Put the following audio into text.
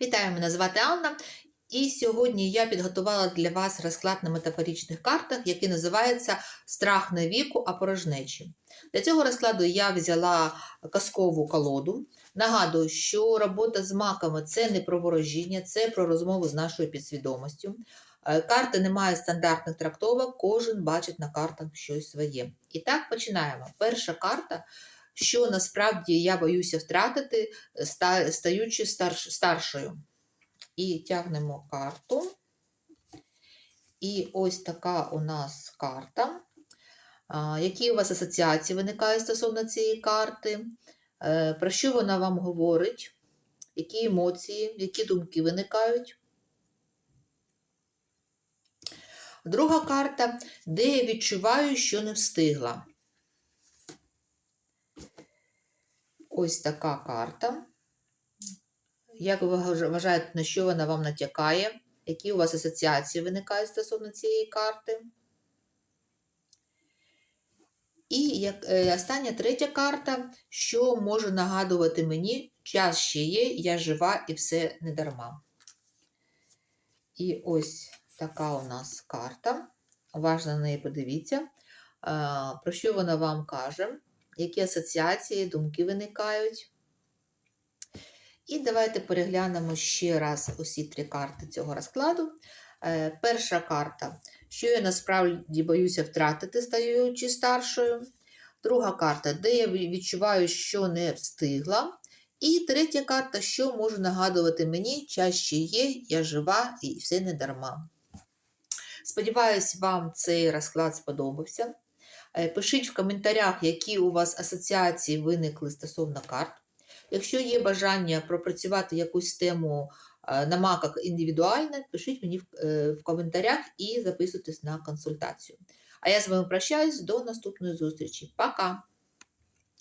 Вітаю, мене звати Анна. І сьогодні я підготувала для вас розклад на метафоричних картах, який називається Страх не віку, а порожнечі. Для цього розкладу я взяла казкову колоду. Нагадую, що робота з маками це не про ворожіння, це про розмову з нашою підсвідомістю. Е, Карти не мають стандартних трактовок, кожен бачить на картах щось своє. І так починаємо. Перша карта, що насправді я боюся втратити, стаючи старш- старшою. І тягнемо карту. І ось така у нас карта. Які у вас асоціації виникають стосовно цієї карти? Е, Про що вона вам говорить? Які емоції, які думки виникають? Друга карта, де я відчуваю, що не встигла. Ось така карта. Як ви вважаєте, на що вона вам натякає? Які у вас асоціації виникають стосовно цієї карти? І як, е, остання третя карта, що може нагадувати мені, час ще є, я жива і все не дарма. І ось така у нас карта. Уважно на неї подивіться. Про що вона вам каже? Які асоціації, думки виникають? І давайте переглянемо ще раз усі три карти цього розкладу. Е, Перша карта, що я насправді боюся втратити, стаючи старшою. Друга карта, де я відчуваю, що не встигла. І третя карта, що може нагадувати мені, час ще є, я жива і все не дарма. Сподіваюсь, вам цей розклад сподобався. Е, Пишіть в коментарях, які у вас асоціації виникли стосовно карт. Якщо є бажання пропрацювати якусь тему е, на маках індивідуально, пишіть мені е, в коментарях і записуйтесь на консультацію. А я з вами прощаюсь до наступної зустрічі. Пока!